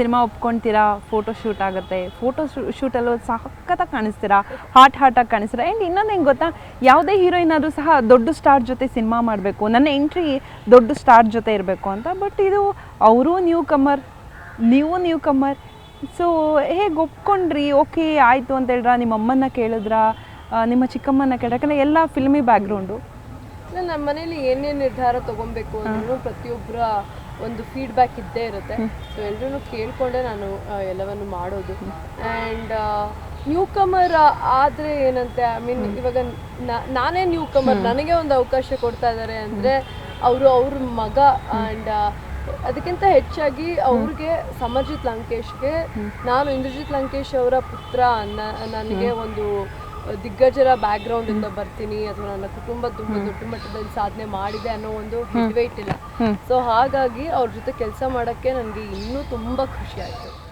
Cinema ಒಪ್ಕೊಂತೀರಾ? Photo shoot ಆಗುತ್ತೆ. Photo ಶೂಟಲ್ಲೂ ಸಖತ್ತಾಗಿ ಕಾಣಿಸ್ತೀರಾ? ಹಾಟ್ ಹಾಟಾಗಿ ಕಾಣಿಸ್ತೀರಾ? ಆ್ಯಂಡ್ ಇನ್ನೊಂದು ಹೆಂಗೆ ಗೊತ್ತಾ? ಯಾವುದೇ ಹೀರೋಯಿನ್ ಆದರೂ ಸಹ ದೊಡ್ಡ ಸ್ಟಾರ್ ಜೊತೆ ಸಿನಿಮಾ ಮಾಡಬೇಕು. ನನ್ನ ಎಂಟ್ರಿ ದೊಡ್ಡ ಸ್ಟಾರ್ ಜೊತೆ ಇರಬೇಕು ಅಂತ. ಬಟ್ ಇದು ಅವರು ನ್ಯೂ ಕಮರ್ ನೀವು ನ್ಯೂ ಕಮರ್ ಸೊ ಹೇಗೆ ಒಪ್ಕೊಂಡ್ರಿ? ಓಕೆ ಆಯಿತು ಅಂತ ಹೇಳಿದ್ರ ನಿಮ್ಮ ಅಮ್ಮನ್ನ ಕೇಳಿದ್ರಾ ನಿಮ್ಮ ಚಿಕ್ಕಮ್ಮನ ಕೇಳಿದ್ರ? ಯಾಕಂದರೆ ಎಲ್ಲ ಫಿಲ್ಮಿ ಬ್ಯಾಕ್ಗ್ರೌಂಡು ನಮ್ಮ ಮನೇಲಿ ಏನೇ ನಿರ್ಧಾರ ತಗೊಬೇಕು ಅಂದ್ರೂ ಪ್ರತಿಯೊಬ್ಬರ ಒಂದು ಫೀಡ್ಬ್ಯಾಕ್ ಇದ್ದೇ ಇರುತ್ತೆ. ಸೊ ಎಲ್ಲರೂ ಕೇಳಿಕೊಂಡೆ ನಾನು ಎಲ್ಲವನ್ನು ಮಾಡೋದು. ಆ್ಯಂಡ್ ನ್ಯೂ ಕಮರ್ ಆದರೆ ಏನಂತೆ ಐ ಮೀನ್ ಇವಾಗ ನಾನೇ ನ್ಯೂ ಕಮರ್ ನನಗೆ ಒಂದು ಅವಕಾಶ ಕೊಡ್ತಾ ಇದ್ದಾರೆ ಅಂದರೆ ಅವರು ಅವ್ರ ಮಗ ಆ್ಯಂಡ್ ಅದಕ್ಕಿಂತ ಹೆಚ್ಚಾಗಿ ಅವ್ರಿಗೆ ಸಮರ್ಜಿತ್ ಲಂಕೇಶ್ಗೆ ನಾನು ಇಂದ್ರಜಿತ್ ಲಂಕೇಶ್ ಅವರ ಪುತ್ರ ನ- ನನಗೆ ಒಂದು ದಿಗ್ಗಜರ ಬ್ಯಾಕ್ಗ್ರೌಂಡ್ ಇಂದ ಬರ್ತೀನಿ ಅಥವಾ ನನ್ನ ಕುಟುಂಬ ತುಂಬಾ ದೊಡ್ಡ ಮಟ್ಟದಲ್ಲಿ ಸಾಧನೆ ಮಾಡಿದೆ ಅನ್ನೋ ಒಂದು ಹೆಡ್ ಇಲ್ಲ ಸೊ ಹಾಗಾಗಿ ಅವ್ರ ಜೊತೆ ಕೆಲಸ ಮಾಡಕ್ಕೆ ನನಗೆ ಇನ್ನೂ ತುಂಬಾ ಖುಷಿ ಆಯ್ತು.